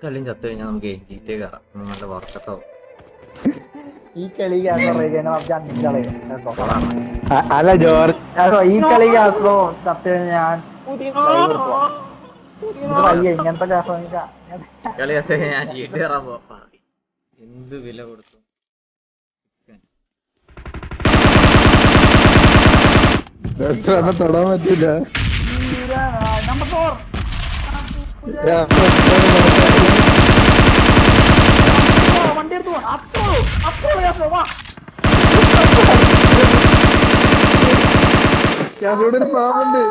കളിയും ചത്തു കഴിഞ്ഞാൽ നമുക്ക് എഴുതിയിട്ട് കയറാം നല്ല വർക്കത്തോ ഈ കളി അല്ല ജോർജ് ഈ കളി കാസോ കഴിഞ്ഞാൽ ഞാൻ ഇങ്ങനത്തെ കാസോ കളി ചത്തു ഞാൻ ചീട്ട് കയറാൻ പോവാ. എന്ത് വില കൊടുത്തു? തൊടാൻ പറ്റില്ല. നമ്പർ ഫോർ വണ്ടി എടുത്തു അപ്പോഴും ഗ്യാസ്ലോ വാ ഇവിടെ ഒരു പാമ്പുണ്ട്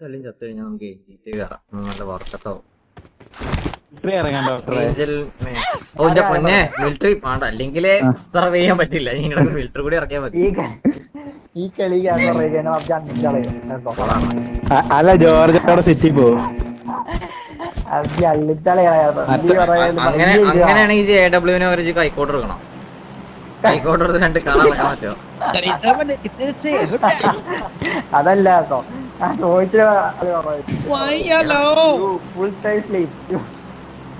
കളിയും ചത്തു കഴിഞ്ഞാൽ നമുക്ക് എഴുതിയിട്ട് കയറാം നല്ല വർക്കത്താവും ഓ എന്റെ പൊന്നെ. മിലിറ്ററി വേണ്ട. അല്ലെങ്കിൽ സർവ് ചെയ്യാൻ പറ്റില്ല. മിലിറ്ററി ഫിൽറ്റർ കൂടി ഇറക്കിയാൽ മതി. ഈ കളി അല്ല ജോർജ് അവിടെ സിറ്റി പോകും അങ്ങനെ അങ്ങനെയാണെങ്കിൽ എ ഡബ്ല്യുവിനെ ഒരു കൈക്കോട്ട് എടുക്കണം. കൈക്കോട്ട് എടുത്ത് രണ്ട് കളർ ഇറക്കാൻ പറ്റുമോ? അതല്ല കേട്ടോ.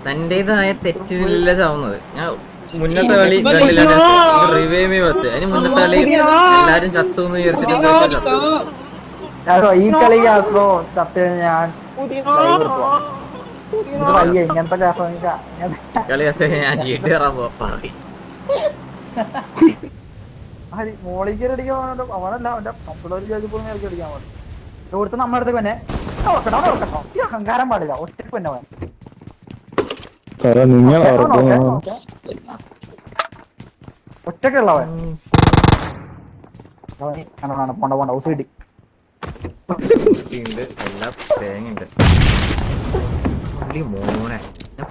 തന്റേതായ തെറ്റില്ല ചാവുന്നത്. ഞാൻ മുന്നത്തെ കളി റിവേമി പത്ത് അതിന് മുന്നത്തെ കളി എല്ലാരും ചത്തു എന്ന് വിചാരിച്ചിട്ട് ചത്തു. ഈ കളി ഗ്യാസ്ലോ സത്യം ഞാൻ ഇങ്ങനത്തെ കളി ചത്തു ഞാൻ ചീട്ട് കയറാൻ പറയും. അവനല്ല അവന്റെ കമ്പ്യൂട്ടർ ജോലി പോലും അടിക്കാൻ പാടില്ല ഇവിടുത്തെ നമ്മുടെ അടുത്ത് തന്നെ ഓർക്കട്ടോ ഓർക്കട്ടോ ഈ അഹങ്കാരം പാടില്ല. ഒറ്റയ്ക്ക് തന്നെ അവൻ. നിങ്ങൾ ഒറ്റക്കുള്ളവൻ പോണ്ട പോണ്ട കിട്ടി. എല്ലാ മോനെ. ഞാൻ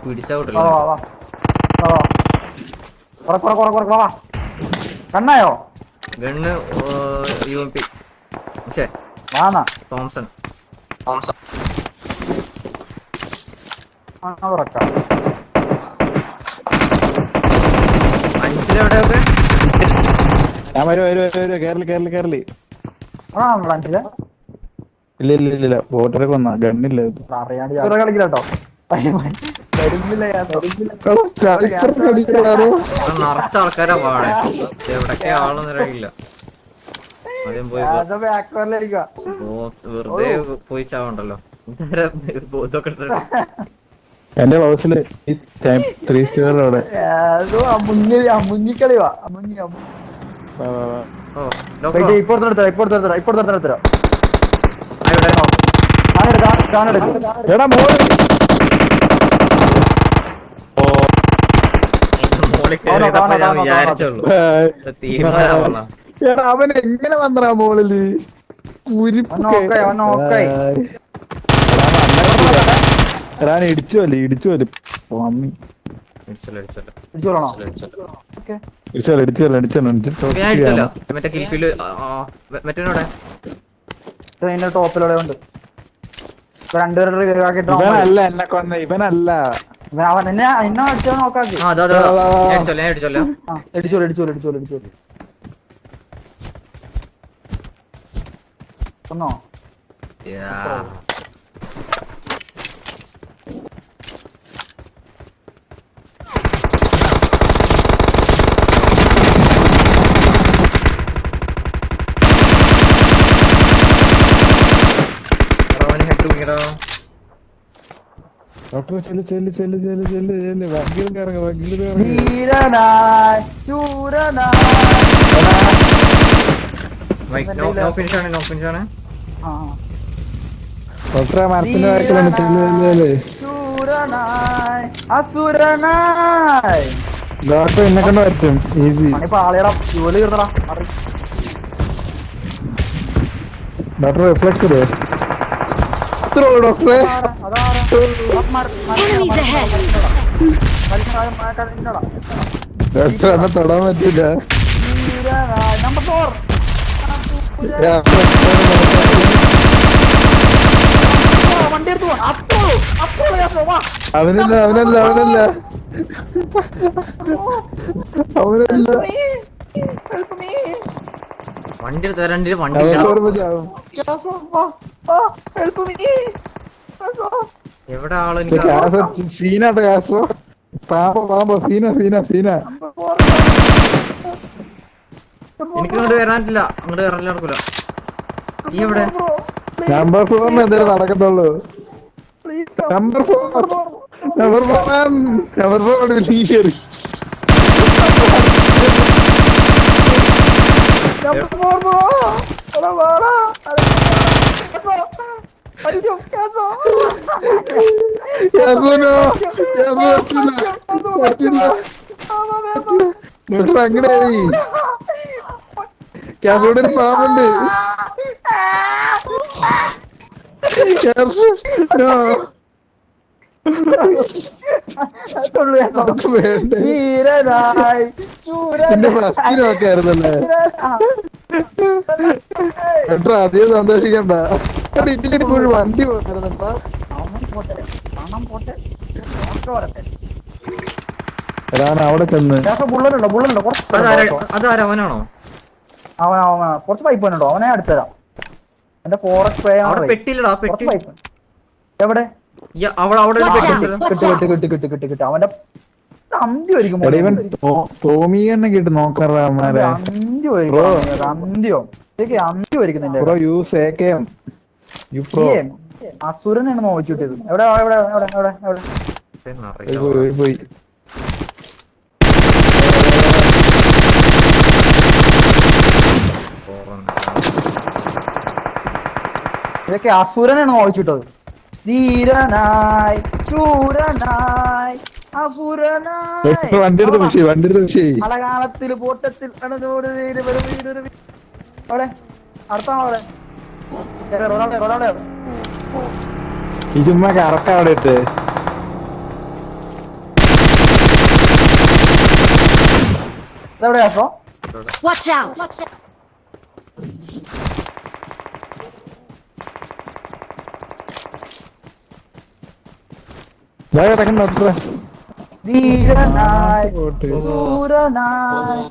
കണ്ണായോ ഗണ്ണ് യു എം പി. പക്ഷേ വാന്നാ തോംസൺ. തോംസൺ. തുറക്കാം മനസ്സിലെവിടെയൊക്കെ ഞാൻ വരും വരും വരും വരും. കേരളി കേരളി കേരളി ആ ഫ്രാൻസിലെ ഇല്ല ഇല്ല ഇല്ല ഇല്ല. കൊന്ന ഗണ്ണില്ല നിറച്ച ആൾക്കാരാ പാടെ. എവിടൊക്കെ ആളൊന്നും അറിയില്ല. ആദ്യം പോയി വെറുതെ പോയി ചാവണ്ടല്ലോ. ഇതൊക്കെ എന്റെ ഹൗസിൽ ത്രീ സ്റ്റാർ അവിടെ. എടാ ഞാൻ അവൻ എങ്ങനെ വന്നടാ മോളിൽ. എടാ ഇടിച്ചു അല്ലേ ഇടിച്ചു അല്ലേ ഞാൻ ടോപ്പിലൂടെ ഉണ്ട്. ഇവനല്ല എന്നെ കൊന്ന ഇവനല്ല. ഇവൻ അവൻ എന്നെ എന്നെ അടിച്ചോ നോക്കാക്കി. ആ അതെ അതെ. ഞാൻ ഇടിച്ചല്ലോ ഇടിച്ചോളൂ ഒന്നോ Yeah. ഡോക്ടർ ചെല്ല് ചെല്ല് ചെല്ല് ചെല്ല് ചെല്ല് ചെല്ല്. വക്കീലും കറങ്ങ വക്കീലും കറങ്ങ ഫിനിഷാണ് നോ Mike, അസുരനായി ഡോക്ടർ എന്നെ കൊണ്ട് പറ്റും. ഈസി. പാളിയടാ ജോലി തീർന്നടാ. ഡോക്ടർ റിഫ്ലക്സ് ഇടേ. അത്രേ ഉള്ളൂ ഡോക്ടറെ! ഡോക്ടർ എന്നെ തൊടാൻ പറ്റില്ല നമ്പർ ഫോർ വണ്ടി അവനല്ല അവനല്ല അവനല്ല അവനല്ല വണ്ടി എടുത്ത് വണ്ടി എവിടെ ആൾ സീനാട്ടോ സീന സീന സീന എനിക്ക് ഇങ്ങോട്ട് വരാനില്ല. അങ്ങോട്ട് വരാനില്ല നടക്കൂല. നീ എവിടെ? നമ്പർ ഫോർ എന്തേലും നടക്കത്തുള്ളൂ. Number four number four number four നീ കയറി ഫോർ ബ്രോ എടാ വാടാ അയ്യോ യാസോ യാസോനോ യാസോ പറ്റില്ല പറ്റില്ല ഡോക്ടർ അങ്ങനെ യാസോടെ ഒരു പാമ്പുണ്ട്. എന്റെ ഫസ്റ്റ് അധികം സന്തോഷിക്കണ്ട. ഇതിന്റെ ഒരു വണ്ടി അവൻ അവിടെ ചെന്ന്. ബുള്ളറ്റുണ്ടോ ബുള്ളറ്റുണ്ടോ അതാരാ അവനാണോ? അവൻ അവൻ കുറച്ച് പൈപ്പ് വേണോ അവനെ അടുത്തരാം എന്റെ ഫോറസ്റ്റ് പെട്ടി. പൈപ്പ് എവിടെ? ഈ അവിടെ. കിട്ട് കിട്ട് കിട്ട് കിട്ട് കിട്ട് കിട്ട്. അവന്റെ ഒരിക്കും കിട്ടി. ഒരിക്കും അന്ത്യോ? ഇതൊക്കെ ഒരിക്കുന്നില്ല pro use AKM you pro. അസുരനാണ് നോക്കിട്ടത് എവിടെ എവിടെ എവിടെ എവിടെ എവിടെ? പോയി പോയി പോയി പോറന്ന്. ഇതൊക്കെ അസുരനാണ് വായിച്ചിട്ടത് ധീരനായി ശൂരനായി അസുരനായി. ഡോക്ടർ വണ്ടി എടുത്ത് പക്ഷേ വണ്ടി എടുത്ത് പക്ഷേ അളകാലത്തിൽ പോട്ടത്തിൽ അവിടെ അടുത്താണോ അവിടെ? കറക്റ്റ് അവിടെ ഇട്ട്. ഇതെവിടെയാ Watch out! ഇതാ കിടക്കണ്ട ഡോക്ടറെ ധീരനായി. ശൂരനായി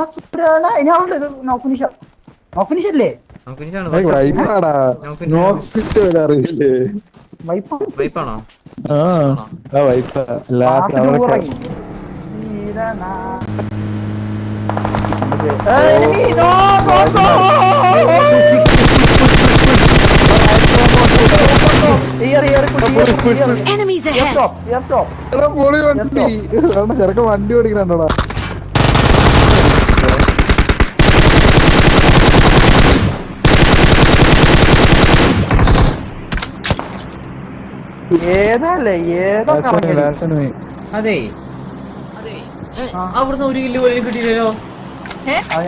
അസുരനായി ഇനി അവിടെ ഇത് നോക്കുനിഷ. നോക്കുനിഷല്ലേ? വൈപ്പാടാ. നോക്കിട്ട് വരെ അറിയില്ലേ? വൈപ്പ്? വൈപ്പാണോ? ആ ആ വൈപ്പ. ലാസ്റ്റ് അവിടെ ധീരനായി. ഏയ്, enemy, no, no, no! ചെറുക്കൻ വണ്ടി ഓടിക്കണോടാ ഏതല്ലേ ഏതാ? അതെ. അവിടുന്ന് ഒരു കിലോ പോലും കിട്ടിയില്ലല്ലോ.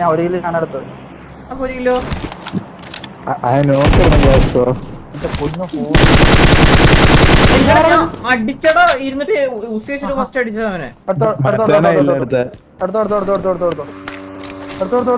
ഒരു കിലോ ഞാൻ എടുത്തത്. അപ്പൊ ഒരു കിലോ. അടിച്ചടാ ഇരുന്നിട്ട് ഉച്ചേച്ചിട്ട് ഫസ്റ്റ് അടിച്ചത് അവനെ അടുത്തോ, അടുത്തോ, അടുത്തോ, മറ്റവനാ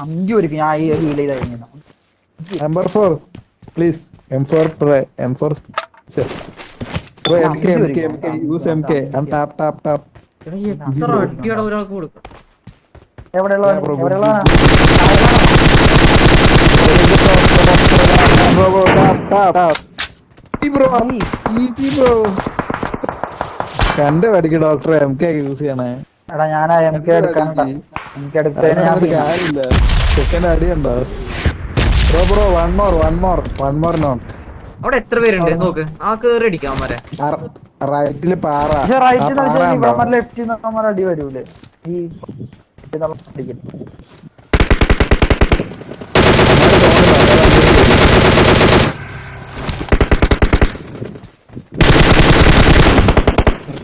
അഞ്ച് പേർക്ക് ഞാൻ ഈ ഹീൽ ചെയ്തായിരുന്നു. Number four please M four pray M four M K M K M K use M K tap tap tap എടാ എത്ര അടിയുടെ ഒരാൾക്ക് കൊടുക്കും? good, എവിടെയുള്ളവനാ? Bro tap tap tap bro ഈറ്റി bro കണ്ട് പഠിക്ക ഡോക്ടർ എം കെ യൂസ് ചെയ്യണേ. എടാ ഞാൻ എം കെ എടുക്കാനുണ്ട എം കെ എടുത്തതിന് ഞാൻ. കാര്യമില്ല. Second അടിയുണ്ടോ bro bro one more one more one more not അവിടെ എത്ര പേരുണ്ട്? നോക്ക്. ആ കേറി അടിക്കാൻ വരെ റൈറ്റിൽ പാറ. റൈറ്റ്? ലെഫ്റ്റിൽ ലെഫ്റ്റ് നമ്മൾ അടി വരൂലേ. ഈ ഇത് നമ്മൾ അടിക്കും.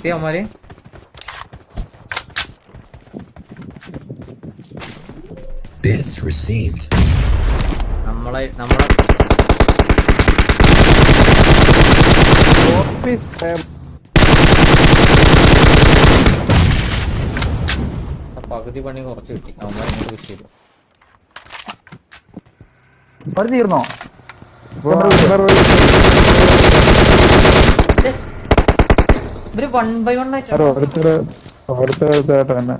നിർത്തി हमारे Bits received. നമ്മളെ നമ്മളെ. പകുതി പണി കുറച്ച് കിട്ടി. അവന്മാരെ ഇങ്ങോട്ട് വിഷ് ചെയ്തു. തീർന്നോ? ഇവർ വൺ ബൈ വൺ ആയിട്ടാണ് ഓരോരുത്തർ ഓരോരുത്തരായിട്ട് തന്നെ.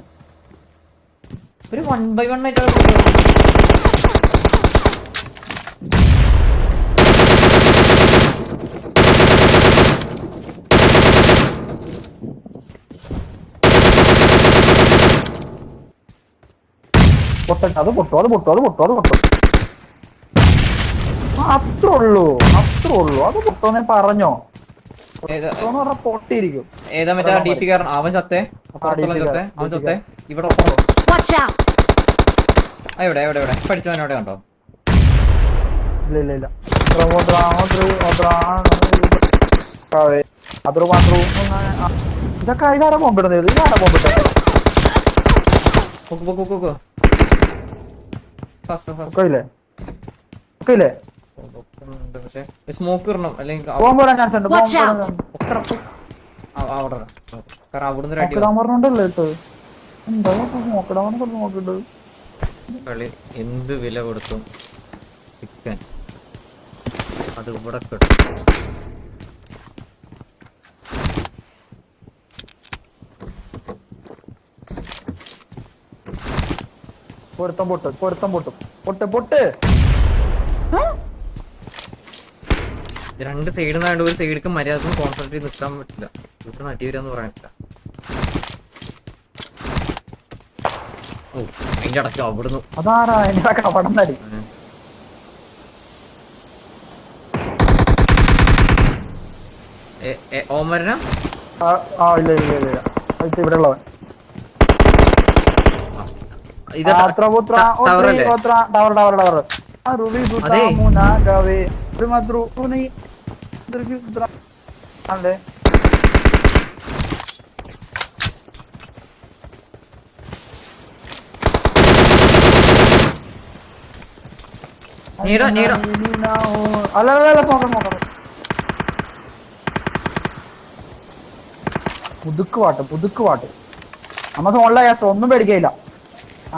ഒരു വൺ ബൈ വൺ ആയിട്ടാണ് പൊട്ടട്ടെ അത് പൊട്ടു അത് പൊട്ടു അത് പൊട്ടു അത് പൊട്ടു. അത്രേ ഉള്ളൂ അത്രേ ഉള്ളൂ. അത് പൊട്ടോ ഞാൻ പറഞ്ഞോ? ഏതാ? മറ്റേ ഡി പി കാരൻ? അവൻ ചത്തേ? പുറത്തുള്ള ചത്തേ? അവൻ ചത്തേ? ഇവിടെ എവിടെ എവിടെ എവിടെ പഠിച്ചവൻ എവിടെ കണ്ടോ ഇല്ല ഇല്ല ഇല്ല. Una, ആ. ഇതൊക്കെ ഇതാരാ ബോംബിടുന്നത് ഇതാരാ ബോംബിട്ടത് ഫസ്റ്റ് ഫസ്റ്റ് ഒക്കെ ഇല്ലേ സ്മോക്ക് ഇടണം. അല്ലെങ്കിൽ അവിടെ. കാരണം അവിടുന്ന് ഒരു അടി കളി എന്ത് വില കൊടുത്തു ചിക്കൻ. അത് ഇവിടെ കിട്ടും. പൊരുത്തം പൊട്ട് പൊരുത്തം പൊട്ടും. പൊട്ട് പൊട്ട്. രണ്ട് സൈഡിൽ നിന്ന് ഒരു സൈഡിലേക്ക് മര്യാദക്കും കോൺസെൻട്രേറ്റ് നിൽക്കാൻ പറ്റില്ല. ഇവിടെ നടി വരാന്ന് പറയാൻ പറ്റില്ല. ഉഫ്, അതിന്റെ അടക്കം അവിടുന്ന്. അതാരാ നടി ആ ആ, ഇല്ല ഇല്ല ഇല്ല ഇല്ല. അത് ഇവിടെ ഉള്ളവൻ. ഇത് tower tower tower tower, tower, tower. Primadru, Uni, Drgi, Dra. ale... നീടോ, നീടോ. അല്ല അല്ല അല്ല നോക്കാം നോക്കാം പുതുക്ക് പാട്ട് പുതുക്ക് പാട്ട് നമ്മ സോണിലായ ഒന്നും പേടിക്കയില്ല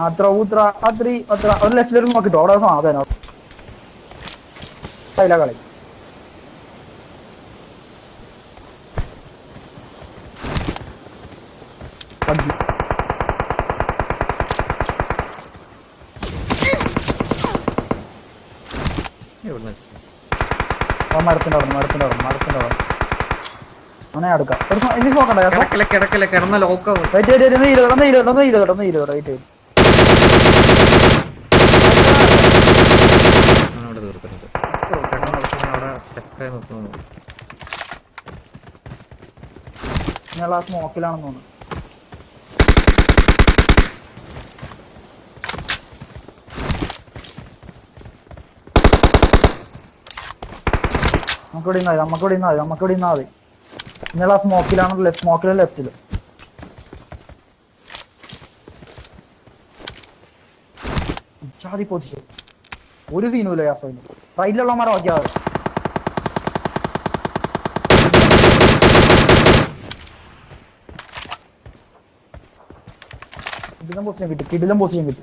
അത്ര ഊത്ര അത്രീ അത്ര ഒരു ലെഫ്റ്റിലേക്ക് നോക്കിട്ടോ. അവിടെ സാധനം ഇല്ല കളി പഗ്ഗി. ഇവിടുന്ന് അടിച്ചു. ആ മരത്തിന്റെ അവിടെ മരത്തിന്റെ അവിടെ മരത്തിന്റെ അവിടെ. അവനെ അടുക്കാം. ഒരു സ- ഇനി നോക്കണ്ട കേട്ടോ കിടക്കല കിടക്കല കിടന്ന ലോക്കാവും വെയിറ്റ് വെയിറ്റ് ഒന്ന് ഇരുപത് ഒന്ന് ഇരുപത് ഒന്ന് ഇരുപത് ഒന്ന് ഇരുപത് വെയിറ്റ് വെയിറ്റ് തീർത്തിട്ടുണ്ട്. കിടന്ന അവിടെ നോക്കുന്നു ഞാൻ ആ സ്മോക്കിലാണെന്ന് തോന്നുന്നു. നമുക്കിവിടെ നിന്നാ മതി നമുക്കിവിടെ മതി നമുക്കിവിടെ നിന്നാ മതി. ഇയാൾ ആ സ്മോക്കിലാണ് സ്മോക്കിലെ ലെഫ്റ്റിൽ ഇച്ചാതി പൊസിഷൻ ഒരു സീനും ഇല്ല യാസോയിന് റൈറ്റിലുള്ളമാരെ നോക്കിയാൽ കിടിലം പൊസിഷൻ കിട്ടി കിടിലം പൊസിഷൻ കിട്ടി.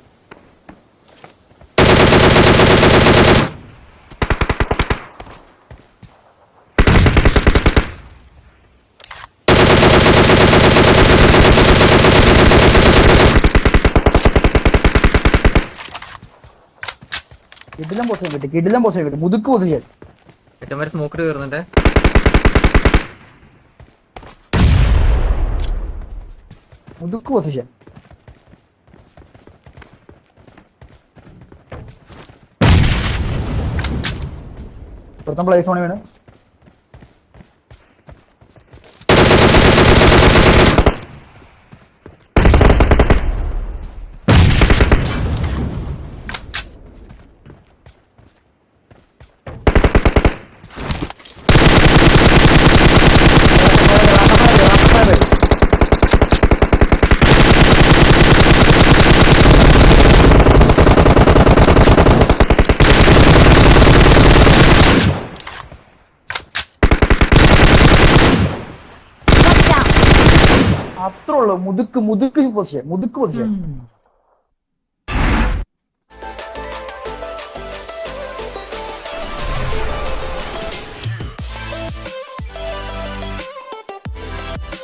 കിടിലം പൊസിഷൻ കിട്ടി കിടിലം പൊസിഷൻ കിട്ടി. മുതുക്ക് പൊസിഷൻ ഏറ്റവും സ്മോക്ക് തീർന്നിട്ട്? മുതുക്ക് പൊസിഷൻ പ്ലേസ് വേണം വീണ്. അത്രേ ഉള്ളൂ മുതുക്ക് മുതുക്ക് പൊസിഷൻ മുതുക്ക് പൊസിഷൻ ഉം.